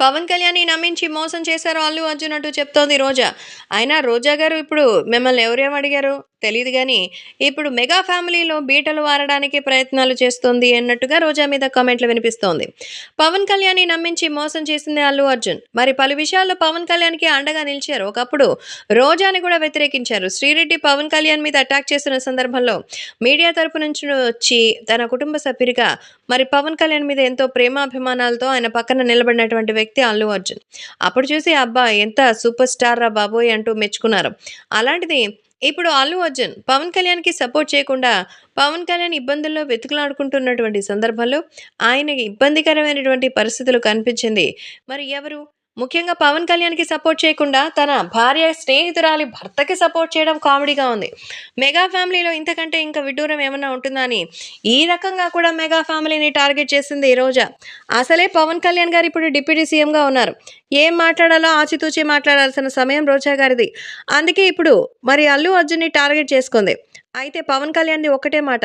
పవన్ కళ్యాణ్‌ని నమ్మించి మోసం చేశారు అల్లు అర్జున్ అంటూ చెప్తోంది రోజా. అయినా రోజా గారు ఇప్పుడు మిమ్మల్ని ఎవరేం అడిగారు తెలియదు కానీ ఇప్పుడు మెగా ఫ్యామిలీలో బీటలు వారడానికి ప్రయత్నాలు చేస్తోంది అన్నట్టుగా రోజా మీద కామెంట్లు వినిపిస్తోంది. పవన్ కళ్యాణ్‌ని నమ్మించి మోసం చేసింది అల్లు అర్జున్. మరి పలు విషయాల్లో పవన్ కళ్యాణ్‌కి అండగా నిలిచారు. ఒకప్పుడు రోజాని కూడా వ్యతిరేకించారు. శ్రీరెడ్డి పవన్ కళ్యాణ్ మీద అటాక్ చేస్తున్న సందర్భంలో మీడియా తరపు నుంచి వచ్చి తన కుటుంబ సభ్యుడిగా మరి పవన్ కళ్యాణ్ మీద ఎంతో ప్రేమాభిమానాలతో ఆయన పక్కన నిలబడినటువంటి వ్యక్తి అల్లు అర్జున్. అప్పుడు చూసి అబ్బా! ఎంత సూపర్ స్టార్ రా బాబోయ్! అంటూ మెచ్చుకున్నారు. అలాంటిది ఇప్పుడు అల్లు అర్జున్ పవన్ కళ్యాణ్‌కి సపోర్ట్ చేయకుండా పవన్ కళ్యాణ్ ఇబ్బందుల్లో వెతుకులాడుకుంటున్నటువంటి సందర్భంలో ఆయనకి ఇబ్బందికరమైనటువంటి పరిస్థితులు కనిపించింది. మరి ఎవరు? ముఖ్యంగా పవన్ కళ్యాణ్‌కి సపోర్ట్ చేయకుండా తన భార్య స్నేహితురాలి భర్తకి సపోర్ట్ చేయడం కామెడీగా ఉంది. మెగా ఫ్యామిలీలో ఇంతకంటే ఇంకా విడ్డూరం ఏమన్నా ఉంటుందా అని ఈ రకంగా కూడా మెగా ఫ్యామిలీని టార్గెట్ చేసింది రోజా. అసలే పవన్ కళ్యాణ్ గారు ఇప్పుడు డిప్యూటీ సీఎంగా ఉన్నారు. ఏం మాట్లాడాలో ఆచితూచి మాట్లాడాల్సిన సమయం రోజా గారిది. అందుకే ఇప్పుడు మరి అల్లు అర్జున్‌ని టార్గెట్ చేసుకుంది. అయితే పవన్ కళ్యాణ్‌ది ఒక్కటే మాట.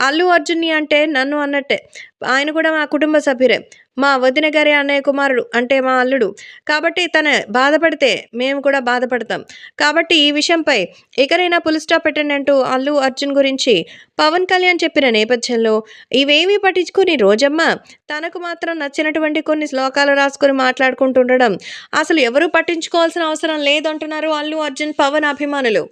అల్లు అర్జున్‌ని అంటే నన్ను అన్నట్టే. ఆయన కూడా మా కుటుంబ సభ్యురే మా వదిన గారి అన్నయ్య కుమారుడు. అంటే మా అల్లుడు. కాబట్టి తన బాధపడితే మేము కూడా బాధపడతాం. కాబట్టి ఈ విషయంపై ఇకనైనా పులి స్టాప్ పెట్టండి అంటూ అల్లు అర్జున్ గురించి పవన్ కళ్యాణ్ చెప్పిన నేపథ్యంలో ఇవేమీ పట్టించుకుని రోజమ్మ తనకు మాత్రం నచ్చినటువంటి కొన్ని శ్లోకాలు రాసుకొని మాట్లాడుకుంటుండడం అసలు ఎవరు పట్టించుకోవాల్సిన అవసరం లేదంటున్నారు అల్లు అర్జున్, పవన్ అభిమానులు.